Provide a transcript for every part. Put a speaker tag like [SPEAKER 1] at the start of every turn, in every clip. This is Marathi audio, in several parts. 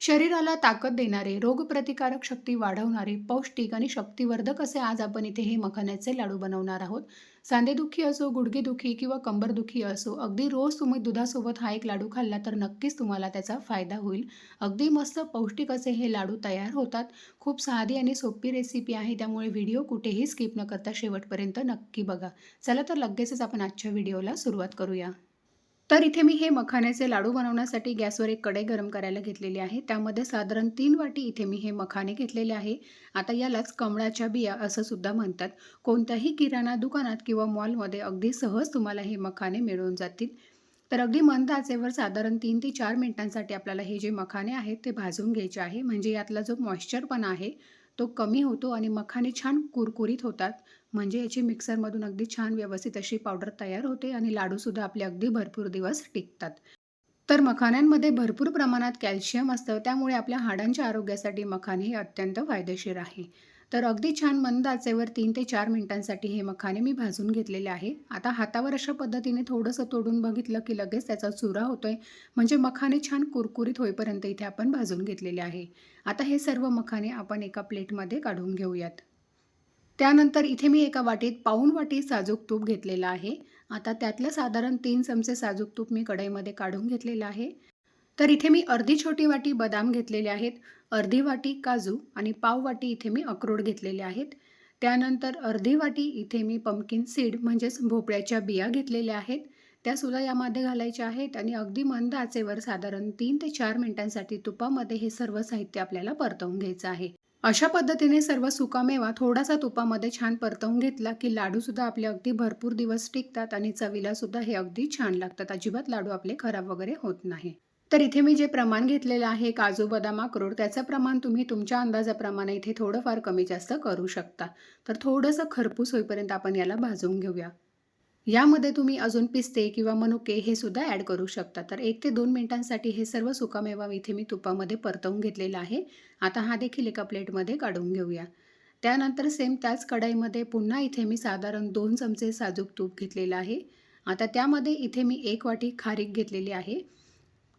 [SPEAKER 1] शरीराला ताकद देणारे, रोगप्रतिकारक शक्ती वाढवणारे, पौष्टिक आणि शक्तिवर्धक असे आज आपण इथे हे मखाण्याचे लाडू बनवणार आहोत. सांधेदुखी असो, गुडघेदुखी किंवा कंबरदुखी असो, अगदी रोज तुम्ही दुधासोबत हा एक लाडू खाल्ला तर नक्कीच तुम्हाला त्याचा फायदा होईल. अगदी मस्त पौष्टिक असे हे लाडू तयार होतात. खूप साधी आणि सोपी रेसिपी आहे, त्यामुळे व्हिडिओ कुठेही स्किप न करता शेवटपर्यंत नक्की बघा. चला तर लगेचच आपण आजच्या व्हिडिओला सुरुवात करूया. तर इथे मी हे मखाण्याचे लाडू बनवण्यासाठी गॅसवर एक कढई गरम करायला घेतलेली आहे. त्यामध्ये साधारण तीन वाटी इथे मी हे मखाने घेतलेले आहे. आता यालाच कमळाच्या बिया असं सुद्धा म्हणतात. कोणत्याही किराणा दुकानात किंवा मॉलमध्ये अगदी सहज तुम्हाला हे मखाने मिळून जातील. तर अगदी मंद आचेवर साधारण तीन ते चार मिनिटांसाठी आपल्याला हे जे मखाने आहेत ते भाजून घ्यायचे आहे. म्हणजे यातला जो मॉइश्चरपणा आहे तो कमी होतो आणि मखाने छान कुरकुरीत होतात. म्हणजे याची मिक्सरमधून अगदी छान व्यवस्थित अशी पावडर तयार होते आणि लाडूसुद्धा आपले अगदी भरपूर दिवस टिकतात. तर मखाण्यांमध्ये भरपूर प्रमाणात कॅल्शियम असतं त्यामुळे आपल्या हाडांच्या आरोग्यासाठी मखाणे हे अत्यंत फायदेशीर आहे. तर अगदी छान मंद आचेवर तीन ते चार मिनिटांसाठी हे मखाने मी भाजून घेतलेले आहे. आता हातावर अशा पद्धतीने थोडंसं तोडून बघितलं की लगेच त्याचा चुरा होतोय. म्हणजे मखाने छान कुरकुरीत होईपर्यंत इथे आपण भाजून घेतलेले आहे. आता हे सर्व मखाने आपण एका प्लेटमध्ये काढून घेऊयात. त्यानंतर इथे मी एका वाटीत पाऊण वाटी साजूक तूप घेतलेलं आहे. आता त्यातलं साधारण तीन चमचे साजूक तूप मी कढईमध्ये काढून घेतलेलं आहे. तर इथे मी अर्धी छोटी वाटी बदाम घेतलेले आहेत, अर्धी वाटी काजू आणि पाव वाटी इथे मी अक्रोड घेतलेले आहेत. त्यानंतर अर्धी वाटी इथे मी पंपकिन सीड म्हणजेच भोपळ्याच्या बिया घेतलेल्या आहेत. त्यासुद्धा यामध्ये घालायच्या आहेत आणि अगदी मंद आचेवर साधारण तीन ते चार मिनिटांसाठी तुपामध्ये हे सर्व साहित्य आपल्याला परतवून घ्यायचं आहे. अशा पद्धतीने सर्व सुकामेवा थोडासा तुपामध्ये छान परतवून घेतला की लाडूसुद्धा आपले अगदी भरपूर दिवस टिकतात आणि चवीलासुद्धा हे अगदी छान लागतात. अजिबात लाडू आपले खराब वगैरे होत नाही. तर इथे मी जे प्रमाण घेतलेलं आहे काजू, बदाम, अक्रोड त्याचं प्रमाण तुम्ही तुमच्या अंदाजाप्रमाणे इथे थोडंफार कमी जास्त करू शकता. तर थोडंसं खरपूस होईपर्यंत आपण याला भाजून घेऊया. यामध्ये तुम्ही अजून पिस्ते किंवा मनुके हे सुद्धा ॲड करू शकता. तर एक ते दोन मिनिटांसाठी हे सर्व सुकामेवा इथे मी तुपामध्ये परतवून घेतलेला आहे. आता हा देखील एका प्लेटमध्ये काढून घेऊया. त्यानंतर सेम त्याच कढाईमध्ये पुन्हा इथे मी साधारण दोन चमचे साजूक तूप घेतलेलं आहे. आता त्यामध्ये इथे मी एक वाटी खारीक घेतलेली आहे.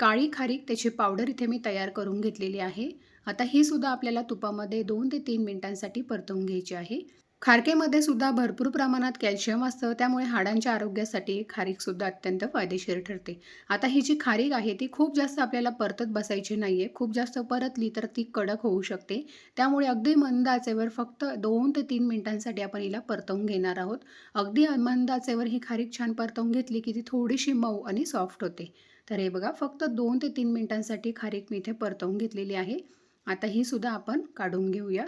[SPEAKER 1] काळी खारीक त्याची पावडर इथे मी तयार करून घेतलेली आहे. आता ही सुद्धा आपल्याला तुपामध्ये दोन ते तीन मिनिटांसाठी परतवून घ्यायची आहे. खारकेमध्ये सुद्धा भरपूर प्रमाणात कॅल्शियम असतं त्यामुळे हाडांच्या आरोग्यासाठी खारीकसुद्धा अत्यंत फायदेशीर ठरते. आता ही जी खारीक आहे ती खूप जास्त आपल्याला परतत बसायची नाही आहे. खूप जास्त परतली तर ती कडक होऊ शकते. त्यामुळे अगदी मंद आचेवर फक्त दोन ते तीन मिनिटांसाठी आपण हिला परतवून घेणार आहोत. अगदी मंद आचेवर ही खारीक छान परतवून घेतली की ती थोडीशी मऊ आणि सॉफ्ट होते. तर हे बघा फक्त दोन ते तीन मिनिटांसाठी खारीक मी इथे परतवून घेतलेली आहे. आता ही सुद्धा आपण काढून घेऊया.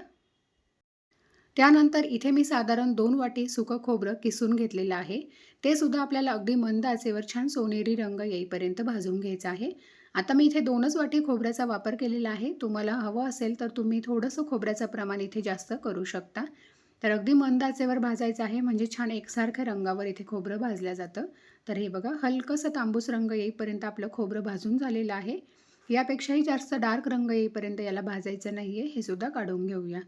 [SPEAKER 1] त्यानंतर इथे मी साधारण दोन वाटी सुकं खोबरं किसून घेतलेलं आहे. ते सुद्धा आपल्याला अगदी मंद आचेवर छान सोनेरी रंग येईपर्यंत भाजून घ्यायचं आहे. आता मी इथे दोनच वाटी खोबऱ्याचा वापर केलेला आहे. तुम्हाला हवं असेल तर तुम्ही थोडंसं खोबऱ्याचं प्रमाण इथे जास्त करू शकता. तर अगदी मंद आचेवर भाजायचं आहे म्हणजे छान एकसारख्या रंगावर इथे खोबरं भाजलं जातं. तर हे बघा हलकंसं तांबूस रंग येईपर्यंत आपलं खोबरं भाजून झालेलं आहे. यापेक्षाही जास्त डार्क रंग येईपर्यंत याला भाजायचं नाही आहे. हे सुद्धा काढून घेऊया.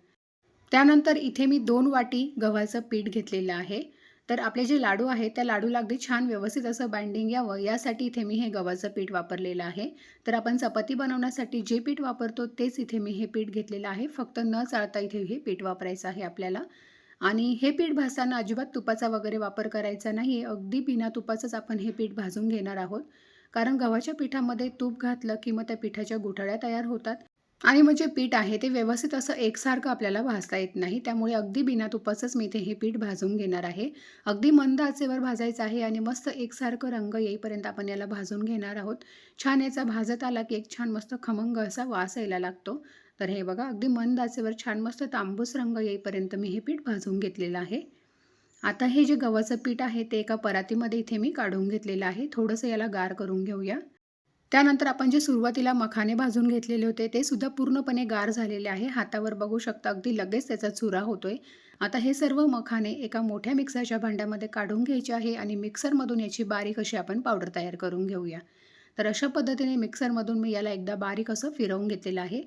[SPEAKER 1] त्यानंतर इथे मी दोन वाटी गव्हाचं पीठ घेतलेलं आहे. तर आपले जे लाडू आहे त्या लाडूला अगदी छान व्यवस्थित असं बाइंडिंग यावं यासाठी इथे मी हे गव्हाचं पीठ वापरलेलं आहे. तर आपण चपाती बनवण्यासाठी जे पीठ वापरतो तेच इथे मी हे पीठ घेतलेलं आहे. फक्त न चाळता इथे हे पीठ वापरायचं आहे आपल्याला. आणि हे पीठ भाजताना अजिबात तुपाचा वगैरे वापर करायचा नाही आहे. अगदी बिना तुपाचंच आपण हे पीठ भाजून घेणार आहोत. कारण गव्हाच्या पिठामध्ये तूप घातलं की मग त्या पिठाच्या गुठळ्या तयार होतात आणि मग जे पीठ आहे ते व्यवस्थित असं एकसारखं आपल्याला भाजता येत नाही. त्यामुळे अगदी बिना तुपाचंच मी इथे हे पीठ भाजून घेणार आहे. अगदी मंद आचेवर भाजायचं आहे आणि मस्त एकसारखं रंग येईपर्यंत आपण याला भाजून घेणार आहोत. छान याचा भाजत आला की एक छान मस्त खमंग असा वास यायला लागतो. तर हे बघा अगदी मंद आचेवर छान मस्त तांबूस रंग येईपर्यंत मी हे पीठ भाजून घेतलेलं आहे. आता हे जे गव्हाचं पीठ आहे ते एका परातीमध्ये इथे मी काढून घेतलेलं आहे. थोडंसं याला गार करून घेऊया. त्यानंतर आपण जे सुरुवातीला मखाने भाजून घेतलेले होते ते सुद्धा पूर्णपणे गार झालेले आहे. हातावर बघू शकता अगदी लगेच त्याचा चुरा होतोय. आता हे सर्व मखाने एका मोठ्या मिक्सरच्या भांड्यामध्ये काढून घ्यायचे आहे आणि मिक्सरमधून याची बारीक अशी आपण पावडर तयार करून घेऊया. तर अशा पद्धतीने मिक्सरमधून मी याला एकदा बारीक असं फिरवून घेतलेलं आहे.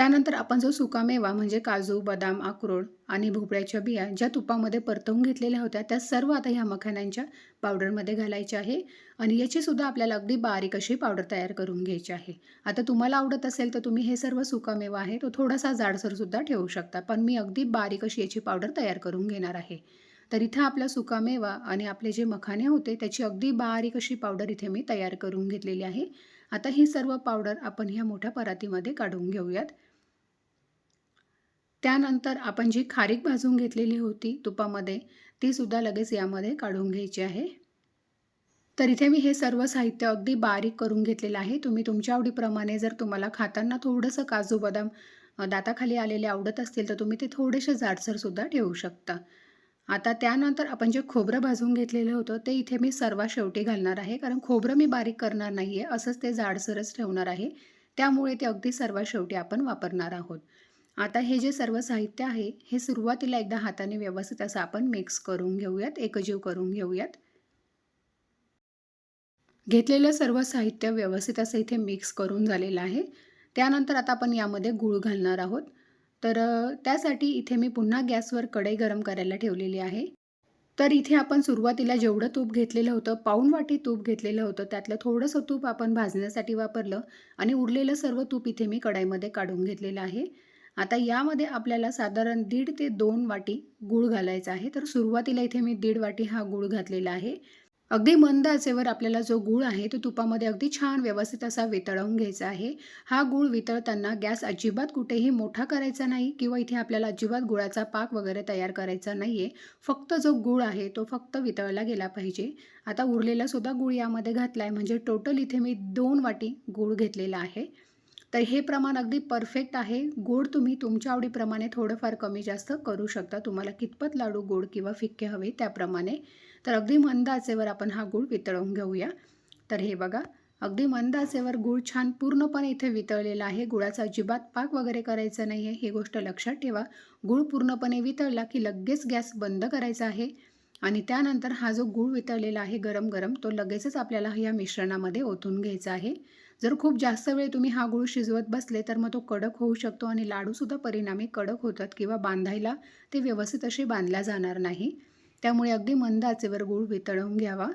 [SPEAKER 1] त्यानंतर आपण जो सुकामेवा म्हणजे काजू बदाम अक्रोड आणि भोपळ्याच्या बिया ज्या तुपामध्ये परतवून घेतलेल्या होत्या त्या सर्व आता ह्या मखाण्यांच्या पावडरमध्ये घालायच्या आहे. आणि याचीसुद्धा आपल्याला अगदी बारीक अशी पावडर तयार करून घ्यायची आहे. आता तुम्हाला आवडत असेल तर तुम्ही हे सर्व सुकामेवा आहे तो थोडासा जाडसरसुद्धा ठेवू शकता. पण मी अगदी बारीक अशी याची पावडर तयार करून घेणार आहे. तर इथं आपला सुकामेवा आणि आपले जे मखाने होते त्याची अगदी बारीक अशी पावडर इथे मी तयार करून घेतलेली आहे. आता ही सर्व पावडर आपण ह्या मोठ्या परातीमध्ये काढून घेऊयात. त्यानंतर आपण जी खारीक भाजून घेतलेली होती तुपामध्ये तीसुद्धा लगेच यामध्ये काढून घ्यायची आहे. तर इथे मी हे सर्व साहित्य अगदी बारीक करून घेतलेलं आहे. तुम्ही तुमच्या आवडीप्रमाणे जर तुम्हाला खाताना थोडंसं काजू बदाम दाताखाली आलेले आवडत असतील तर तुम्ही ते थोडेसे जाडसरसुद्धा ठेवू शकता. आता त्यानंतर आपण जे खोबरं भाजून घेतलेलं होतं ते इथे मी सर्वात शेवटी घालणार आहे. कारण खोबरं मी बारीक करणार नाही आहे असंच ते जाडसरच ठेवणार आहे. त्यामुळे ते अगदी सर्वात शेवटी आपण वापरणार आहोत. आता हे जे सर्व साहित्य आहे हे सुरुवातीला एकदा हाताने व्यवस्थित असं आपण मिक्स करून घेऊयात एकजीव करून घेऊयात. घेतलेलं सर्व साहित्य व्यवस्थित असं इथे मिक्स करून झालेलं आहे. त्यानंतर आता आपण यामध्ये गूळ घालणार आहोत. तर त्यासाठी इथे मी पुन्हा गॅसवर कढई गरम करायला ठेवलेली आहे. तर इथे आपण सुरुवातीला जेवढं तूप घेतलेलं होतं पाऊण वाटी तूप घेतलेलं होतं त्यातलं थोडंसं तूप आपण भाजण्यासाठी वापरलं आणि उरलेलं सर्व तूप इथे मी कढईमध्ये काढून घेतलेलं आहे. आता यामध्ये आपल्याला साधारण दीड ते दोन वाटी गूळ घालायचा आहे. तर सुरुवातीला इथे मी दीड वाटी हा गूळ घातलेला आहे. अगदी मंद आचेवर आपल्याला जो गूळ आहे तो तुपामध्ये अगदी छान व्यवस्थित असा वितळवून घ्यायचा आहे. हा गूळ वितळताना गॅस अजिबात कुठेही मोठा करायचा नाही किंवा इथे आपल्याला अजिबात गुळाचा पाक वगैरे तयार करायचा नाही आहे फक्त जो गूळ आहे तो फक्त वितळला गेला पाहिजे. आता उरलेलासुद्धा गूळ यामध्ये घातला आहे म्हणजे टोटल इथे मी दोन वाटी गूळ घेतलेला आहे. तर हे प्रमाण अगदी परफेक्ट आहे. गोड तुम्ही तुमच्या आवडीप्रमाणे थोडंफार कमी जास्त करू शकता. तुम्हाला कितपत लाडू गोड किंवा फिक्के हवे त्याप्रमाणे. तर अगदी मंद आचेवर आपण हा गूळ वितळवून घेऊया. तर हे बघा अगदी मंद आचेवर गूळ छान पूर्णपणे इथे वितळलेला आहे. गुळाचा अजिबात पाक वगैरे करायचा नाही आहे ही गोष्ट लक्षात ठेवा. गूळ पूर्णपणे वितळला की लगेच गॅस बंद करायचा आहे. आणि त्यानंतर हा जो गूळ वितळलेला आहे गरम गरम तो लगेचच आपल्याला या मिश्रणामध्ये ओतून घ्यायचा आहे. जर खूप जास्त वेळ तुम्ही हा गूळ शिजवत बसले तर मग तो कडक होऊ शकतो आणि लाडूसुद्धा परिणामी कडक होतात किंवा बांधायला ते व्यवस्थित असे बांधल्या जाणार नाही. त्यामुळे अगदी मंद आचेवर गूळ वितळवून घ्यावा.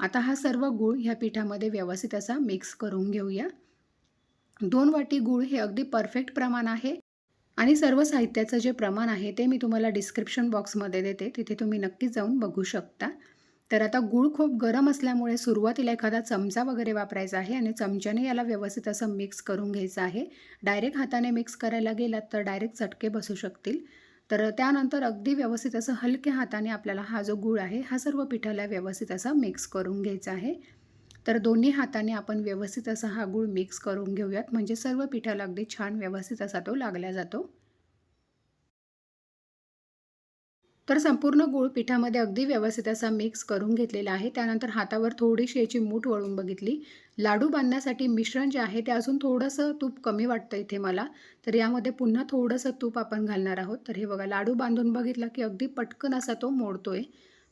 [SPEAKER 1] आता हा सर्व गूळ ह्या पिठामध्ये व्यवस्थित असा मिक्स करून घेऊया. दोन वाटी गूळ हे अगदी परफेक्ट प्रमाण आहे आणि सर्व साहित्याचं जे प्रमाण आहे ते मी तुम्हाला डिस्क्रिप्शन बॉक्समध्ये देते. तिथे तुम्ही नक्की जाऊन बघू शकता. तर आता गूळ खूप गरम असल्यामुळे सुरुवातीला एखादा चमचा वगैरे वापरायचा आहे आणि चमच्याने याला व्यवस्थित असं मिक्स करून घ्यायचं आहे. डायरेक्ट हाताने मिक्स करायला गेलात तर डायरेक्ट चटके बसू शकतील. तर त्यानंतर अगदी व्यवस्थित असं हलक्या हाताने आपल्याला हा जो गूळ आहे हा सर्व पिठाला व्यवस्थित असा मिक्स करून घ्यायचा आहे. तर दोन्ही हाताने आपण व्यवस्थित असा हा गूळ मिक्स करून घेऊयात. म्हणजे सर्व पिठाला अगदी छान व्यवस्थित असा तो लागला जातो. तर संपूर्ण गूळ पिठामध्ये अगदी व्यवस्थित असा मिक्स करून घेतलेला आहे. त्यानंतर हातावर थोडीशी याची मूठ वळून बघितली. लाडू बांधण्यासाठी मिश्रण जे आहे ते अजून थोडंसं तूप कमी वाटतं इथे मला. तर यामध्ये पुन्हा थोडंसं तूप आपण घालणार आहोत. तर हे बघा लाडू बांधून बघितला की अगदी पटकन असा तो मोडतोय.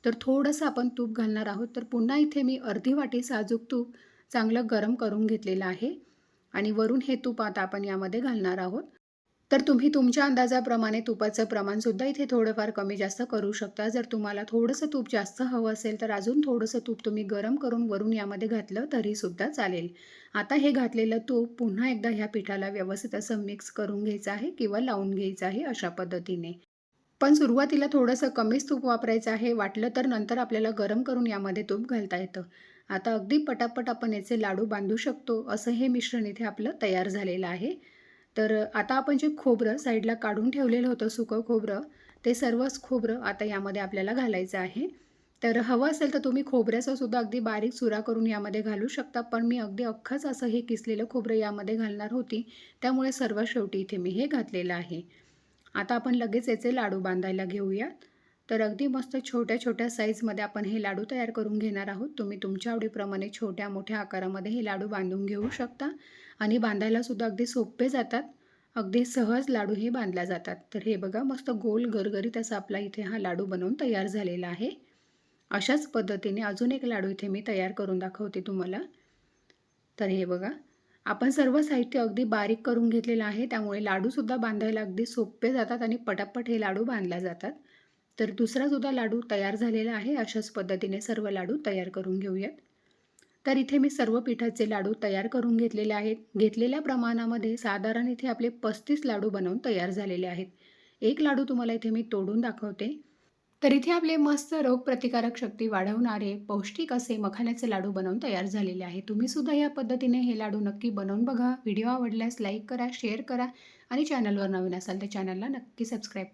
[SPEAKER 1] तर थोडंसं आपण तूप घालणार आहोत. तर पुन्हा इथे मी अर्धी वाटी साजूक तूप चांगलं गरम करून घेतलेलं आहे. आणि वरून हे तूप आता आपण यामध्ये घालणार आहोत. तर तुम्ही तुमच्या अंदाजाप्रमाणे तुपाचं प्रमाणसुद्धा इथे थोडंफार कमी जास्त करू शकता. जर तुम्हाला थोडंसं तूप जास्त हवं असेल तर अजून थोडंसं तूप तुम्ही गरम करून वरून यामध्ये घातलं तरीसुद्धा चालेल. आता हे घातलेलं तूप पुन्हा एकदा ह्या पिठाला व्यवस्थित असं मिक्स करून घ्यायचं आहे किंवा लावून घ्यायचं आहे अशा पद्धतीने. पण सुरुवातीला थोडंसं कमीच तूप वापरायचं आहे. वाटलं तर नंतर आपल्याला गरम करून यामध्ये तूप घालता येतं. आता अगदी पटापट आपण याचे लाडू बांधू शकतो असं हे मिश्रण इथे आपलं तयार झालेलं आहे. तर आता आपण जे खोबरं साईडला काढून ठेवलेलं होतं सुकं खोबरं ते सर्वच खोबरं आता यामध्ये आपल्याला घालायचं आहे. तर हवं असेल तर तुम्ही खोबऱ्याचा सुद्धा अगदी बारीक चुरा करून यामध्ये घालू शकता पण मी अगदी अख्खंच असं हे किसलेलं खोबरं यामध्ये घालणार होती त्यामुळे सर्वात शेवटी इथे मी हे घातलेलं आहे. आता आपण लगेच याचे लाडू बांधायला घेऊयात. तर अगदी मस्त छोट्या छोट्या साईजमध्ये आपण हे लाडू तयार करून घेणार आहोत. तुम्ही तुमच्या आवडीप्रमाणे छोट्या मोठ्या आकारामध्ये हे लाडू बांधून घेऊ शकता. आणि बांधायलासुद्धा अगदी सोपे जातात. अगदी सहज लाडू हे बांधल्या जातात. तर हे बघा मस्त गोल गरगरीत असा आपला इथे हा लाडू बनवून तयार झालेला आहे. अशाच पद्धतीने अजून एक लाडू इथे मी तयार करून दाखवते तुम्हाला. तर हे बघा आपण सर्व साहित्य अगदी बारीक करून घेतलेलं आहे. त्यामुळे लाडूसुद्धा बांधायला अगदी सोपे जातात आणि पटापट हे लाडू बांधल्या जातात. तर दुसरासुद्धा लाडू तयार झालेला आहे. अशाच पद्धतीने सर्व लाडू तयार करून घेऊयात. तर इथे मी सर्व पिठाचे लाडू तयार करून घेतलेले आहेत. घेतलेल्या प्रमाणामध्ये साधारण इथे आपले पस्तीस लाडू बनवून तयार झालेले आहेत. एक लाडू तुम्हाला इथे मी तोडून दाखवते. तर इथे आपले मस्त रोगप्रतिकारक शक्ती वाढवणारे पौष्टिक असे मखाण्याचे लाडू बनवून तयार झालेले आहे. तुम्ही सुद्धा या पद्धतीने हे लाडू नक्की बनवून बघा. व्हिडिओ आवडल्यास लाईक करा शेअर करा आणि चॅनलवर नवीन असाल तर चॅनलला नक्की सबस्क्राईब